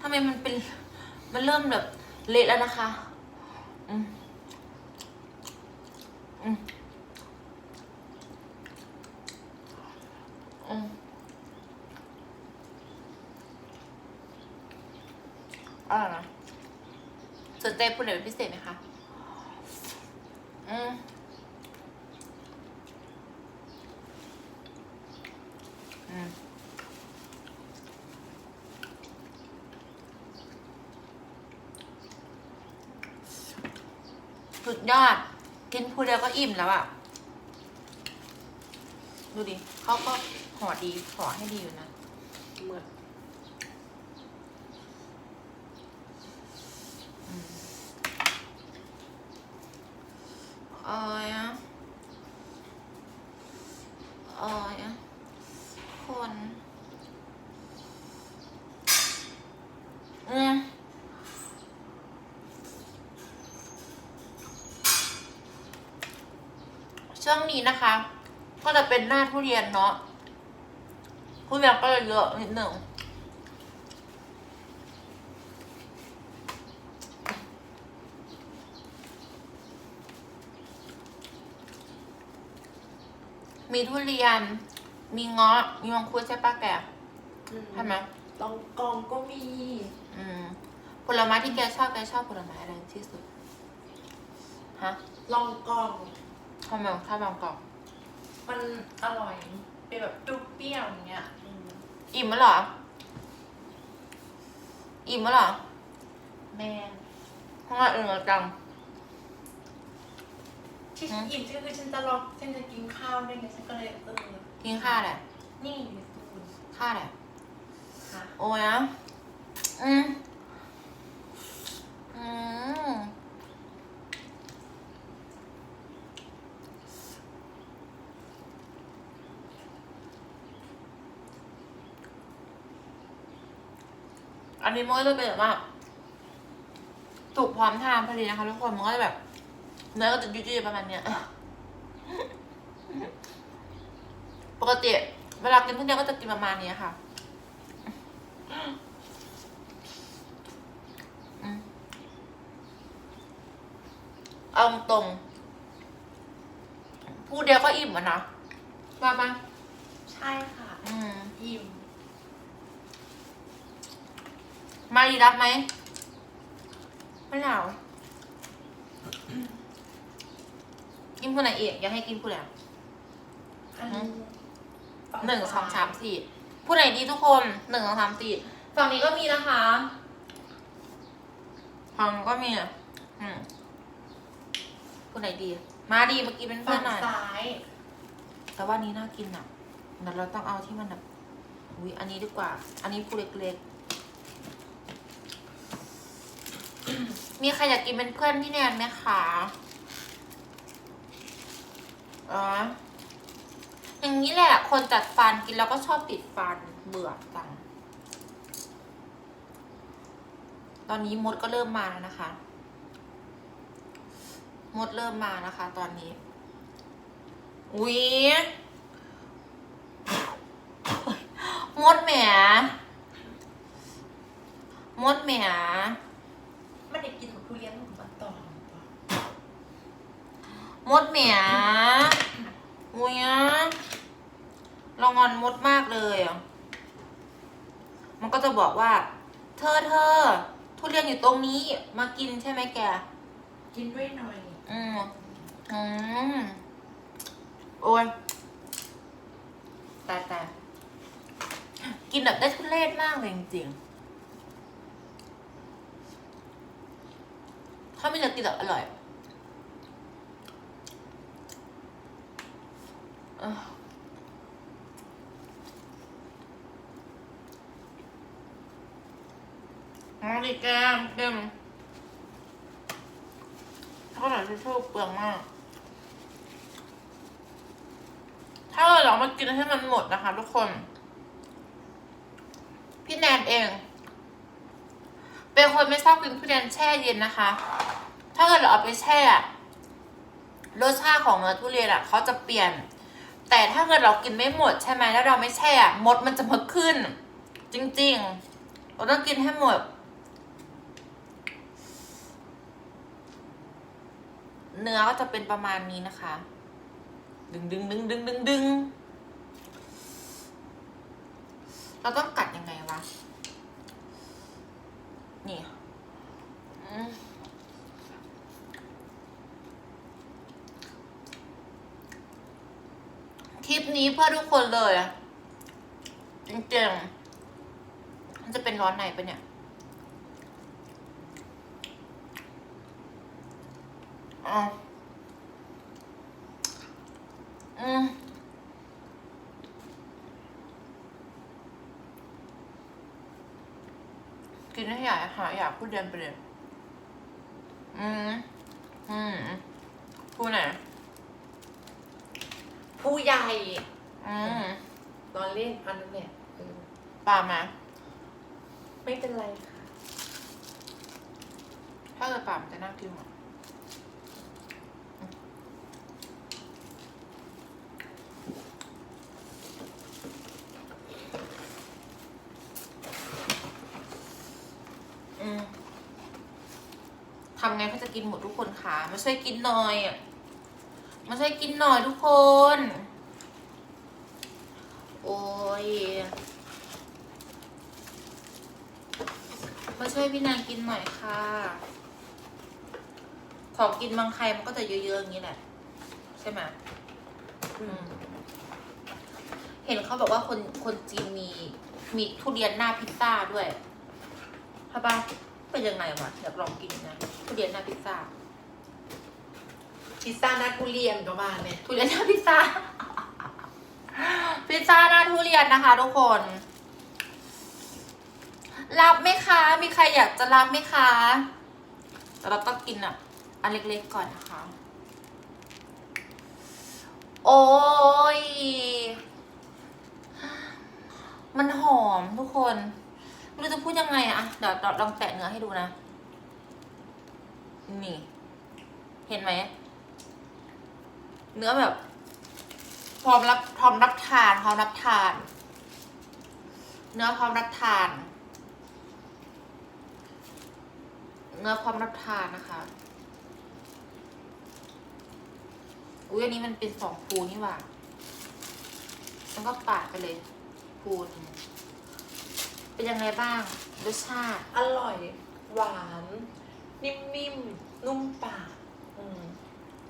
ทำไมมันเป็น มันเริ่มแบบเละแล้วนะคะ อืมอืมอืมอร่อยนะสนใจพูดอะไรเป็นพิเศษไหมคะ อืมอืม ยอด กินพูเดียวก็อิ่มแล้วอะ ดูดิเขาก็ห่อดีห่อให้ดีอยู่นะ เหมือน เอ้ยอะเอ้ยอะคนอืม ช่วงนี้นะคะ ก็จะเป็นหน้าทุเรียนเนาะทุเรียนก็เลยเยอะนิดหนึ่งมีทุเรียน มีเงาะ มีมังคุดใช่ปะแกใช่ไหมลองกองก็มี อืม ผลไม้ที่แกชอบแกชอบผลไม้อะไรที่สุด ฮะ ลองกอง ทำไมชอบบางกอกมันอร่อย เป็นแบบดุเปรี้ยวอย่างเงี้ยอืมอิ่มแล้วเหรอ อิ่มแล้วเหรอแมนเพราะว่าเออจัง ที่ฉันอิ่มก็คือฉันจะรอฉันจะกินข้าวด้วยไงฉันก็เลยเออกินข้าวแหละนี่อยู่ในตู้ข้าวแหละค่ะ โอ้ยนะอืม นนี้มันก็จะเป็นแบบว่าสุกพร้อมทานพอดีนะคะทุกคนมันก็จะแบบเนื้อก็จะยุ่ยๆประมาณเนี้ยปกติเวลากินทุเรียนก็จะกินประมาณนี้ค่ะอืมเอาตรงพูดเดียวก็อิ่มอะนะว่าปะใช่ค่ะ อืมอิ่ม มาดีรับไหมไม่หนาวกินผู้ไหนเอกอยากให้กินผู้ไหนอันนี้หนึ่งสองสามสี่ผู้ไหนดีทุกคนหนึ่งสองสามสี่ฝั่งนี้ก็มีนะคะฝั่งนี้ก็มีอะอืมผู้ไหนดี มาดีเมื่อกี้เป็นเพื่ฝั่อนงหน่อยซ้ายแต่ว่านี้น่ากินอะเดี๋ยวเราต้องเอาที่มันแบบอุ้ยอันนี้ดีกว่า อันนี้ผู้เล็กๆ มีใครอยากกินเป็นเพื่อนพี่แนนไหมคะอ๋ออย่างนี้แหละ คนจัดฟันกินแล้วก็ชอบติดฟันเบื่อจัง ตอนนี้มดก็เริ่มมาแล้วนะคะ มดเริ่มมานะคะ ตอนนี้ อุ๊ยมดแหมมดแหมไม่ได้กินต่อ มดแหมอุ๊ยเรางอนมดมากเลยอะมันก็จะบอกว่า เธอเธอทุเรียนอยู่ตรงนี้ มากินใช่ไหมแก กินด้วยหน่อย อืมอืมโอ้ยแต่แต่กินแบบได้ทุเรศมากเลยจริงๆถ้าไม่เลือกกินแบบอร่อยเออ มาดิแกมเต็มเท่าไหร่ที่ชอบเปลืองมาก ถ้าเรามากินให้มันหมดนะคะทุกคน พี่แนนเอง เป็นคนไม่ชอบกินทุเรียนแช่เย็นนะคะ ถ้าเกิดเราเอาไปแช่รสชาติของเนื้อทุเรียนอะเขาจะเปลี่ยน แต่ถ้าเกิดเรากินไม่หมดใช่ไหมแล้วเราไม่แช่มดมันจะมาขึ้น จริงๆ เราต้องกินให้หมด เนื้อก็จะเป็นประมาณนี้นะคะ ดึงดึงดึงดึงดึงดึงเราต้องกัดยังไงวะ นี่อืมคลิป นี้เพื่อทุกคนเลยอะจริงๆ มันจะเป็นร้อนในปะเนี่ยอืมกินให้อยากหาอยากพูดเดินไปเลยอืม อืมพูดไหน ผู้ใหญ่อืมตอนเล่นอันนั้นเนี่ยเออป่ามา ไม่เป็นไรค่ะถ้าเกิดป่ามันจะน่ากินหรออืมทำไงเพื่อจะกินหมดทุกคนคะมาช่วยกินหน่อยอะ มาช่วยกินหน่อยทุกคน โอ้ย มาช่วยพี่นางกินหน่อยค่ะ ของกินบางใครมันก็จะเยอะๆอย่างนี้แหละ ใช่ไหมมเห็นเขาบอกว่าคนคนจีนมีมีทุเรียนหน้าพิซซ่าด้วยใช่ปะเป็นยังไงวะอยากลองกินนะทุเรียนหน้าพิซซ่า พิซซ่าหน้าทุเรียนก็มาเนี่ยทุเรียนหน้าพิซซ่า พิซซ่าหน้าทุเรียนนะคะ ทุกคน รับไหมคะ มีใครอยากจะรับไหมคะแต่เราต้องกินอะ อันเล็กๆก่อนนะคะ โอ้ย มันหอมทุกคนไม่รู้จะพูดยังไงอะเดี๋ยวลองแตะเนื้อให้ดูนะ นี่ เห็นไหม เนื้อแบบพร้อมรับพร้อมรับทานพร้อมรับทาน เนื้อพร้อมรับทาน เนื้อพร้อมรับทานนะคะอุ้ยอันนี้มันเป็นสองภูนี่หว่าแล้วก็ปาดไปเลยภูนเป็นยังไงบ้างรสชาติ อร่อย หวาน นิ่มๆนุ่มปากอืม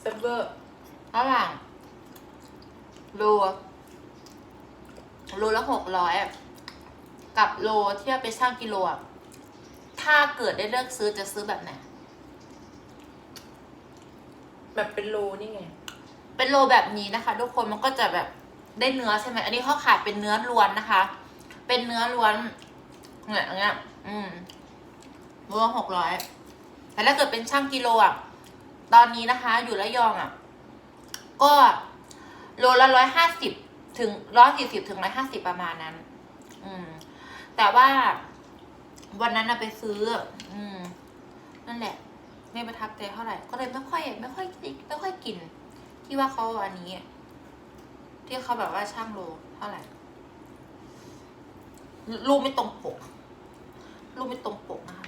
เซเวอร์ ระหว่างโลโลละหกร้อยกับโลที่เอาไปช่างกิโลอะถ้าเกิดได้เลือกซื้อจะซื้อแบบไหน แบบเป็นโลนี่ไง เป็นโลแบบนี้นะคะ ทุกคนมันก็จะแบบได้เนื้อใช่ไหม อันนี้เขาขายเป็นเนื้อล้วนนะคะ เป็นเนื้อล้วนเนี่ยอย่างเงี้ย อืมโลละหกร้อยแต่ถ้าเกิดเป็นช่างกิโลอะ ตอนนี้นะคะ อยู่ระยองอะ ก็โลละร้อยห้าสิบถึงร้อยสี่สิบถึงร้อยห้าสิบประมาณนั้น อืม แต่ว่าวันนั้นนะไปซื้อ อืม นั่นแหละ ไม่ประทับใจเท่าไหร่ ก็เลยไม่ค่อย ไม่ค่อยไม่ค่อยกิน ที่ว่าเขาอันนี้ ที่เขาแบบว่าช่างโลเท่าไหร่รูปไม่ตรงปก รูปไม่ตรงปกนะคะ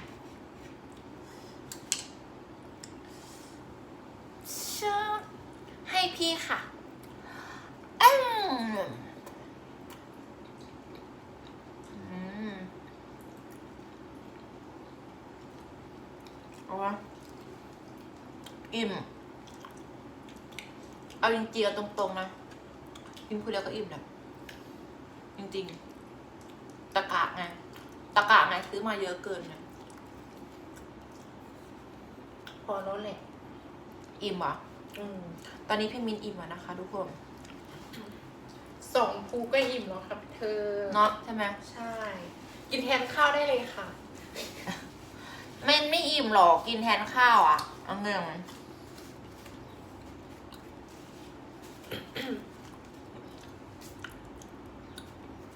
ชาให้ พี่ค่ะอืมอืมว่าอิ่ม เอาจริงๆเอาตรงๆนะ กินคนเดียวก็อิ่มนะจริงๆ ตะกะไง ตะกะไงซื้อมาเยอะเกินนะพอแล้วแหละอิ่มวะอืม ตอนนี้พี่มินอิ่มแล้วนะคะ ทุกคนสองภูก็อิ่มแล้วครับเธอ เนาะใช่ไหมใช่ กินแทนข้าวได้เลยค่ะ ไม่ไม่อิ่มหรอกกินแทนข้าวอะเอาเงิน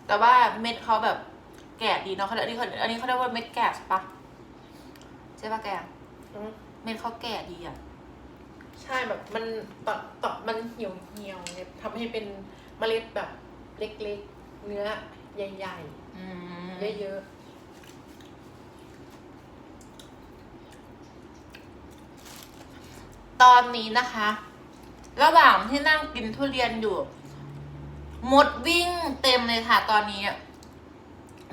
แต่ว่าเม็ดเขาแบบแก่ดีเนาะเขาเรียกอันนี้เขาอันนี้เขาเรียกว่าเม็ดแก่ใช่ปะใช่ปะแกอืมเม็ดเขาแก่ดีอะ ใช่แบบมันตอดตอดมันเหี่ยวเหี่ยวเนี่ยทำให้เป็นเมล็ดแบบเล็กๆ เนื้อใหญ่อืมๆเยอะๆตอนนี้นะคะ ระหว่างที่นั่งกินทุเรียนอยู่ มดวิ่งเต็มเลยค่ะ ตอนนี้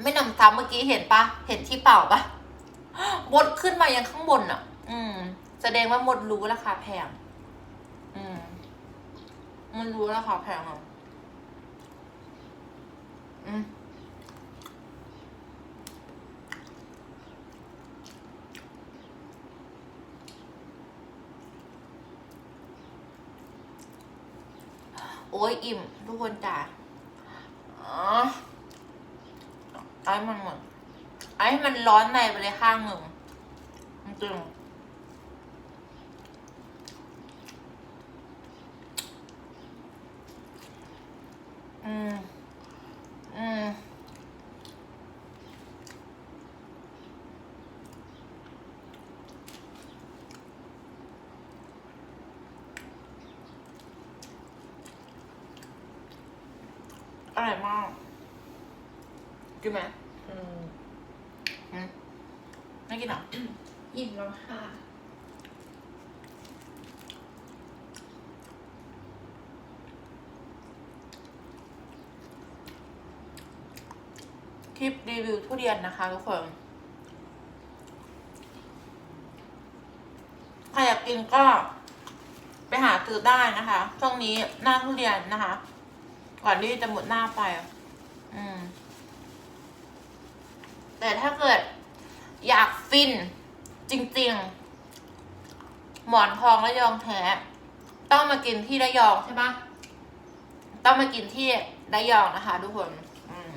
ไม่หนำซ้ำเมื่อกี้เห็นปะเห็นที่เป่าปะมดขึ้นมายังข้างบนอะ อืม แสดงว่ามดรู้ราคาแพง อืม มันรู้ราคาแพงอะอืมโอ้ยอิ่ม ทุกคนจ้าอ๋อไอ้มันหมดไอ้มันร้อนในไปเลยข้างหนึ่งจริงอืม อืม อร่อยมากกินไหมอืมอืมไม่กินเหรออิ่มแล้วค่ะ คลิปรีวิวทุเรียนนะคะทุกคน ใครอยากกินก็ไปหาซื้อได้นะคะ ช่วงนี้หน้าทุเรียนนะคะ ก่อนที่จะหมดหน้าไปอะอืม แต่ถ้าเกิด อยากฟิน จริง ๆ หมอนทองระยองแท้ต้องมากินที่ระยองใช่ปะต้องมากินที่ระยองนะคะทุกคน อืม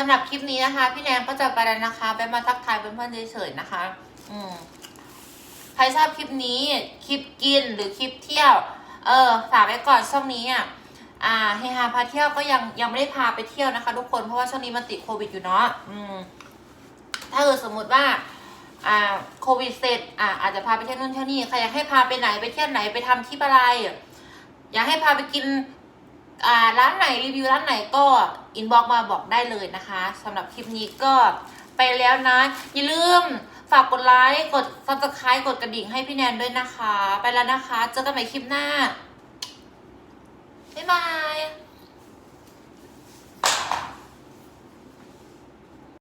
สำหรับคลิปนี้นะคะ พี่แนนก็จะไปแล้วนะคะไปมาทักทายเพื่อนๆเฉยๆนะคะ อืมใครชอบคลิปนี้คลิปกินหรือคลิปเที่ยว เออฝากไว้ก่อนช่วงนี้อะอ่าเฮฮาพาเที่ยวก็ยังยังไม่ได้พาไปเที่ยวนะคะ ทุกคนเพราะว่าช่วงนี้มันติดโควิดอยู่เนาะอืม ถ้าเกิดสมมติว่า อ่าโควิดเสร็จอ่าอาจจะพาไปเที่ยวนู่นเที่ยวนี่ใครอยากให้พาไปไหนไปเที่ยวไหนไปทำคลิปอะไรอยากให้พาไปกิน อ่าร้านไหนรีวิวร้านไหนก็ินบ็อกมาบอกได้เลยนะคะสำหรับคลิปนี้ก็ไปแล้วนะ อย่าลืมฝากกดไลค์กดซับสไคร b e กดกระดิ่งให้พี่แนนด้วยนะคะ ไปแล้วนะคะ เจอกันใหม่คลิปหน้า บ๊ายบาย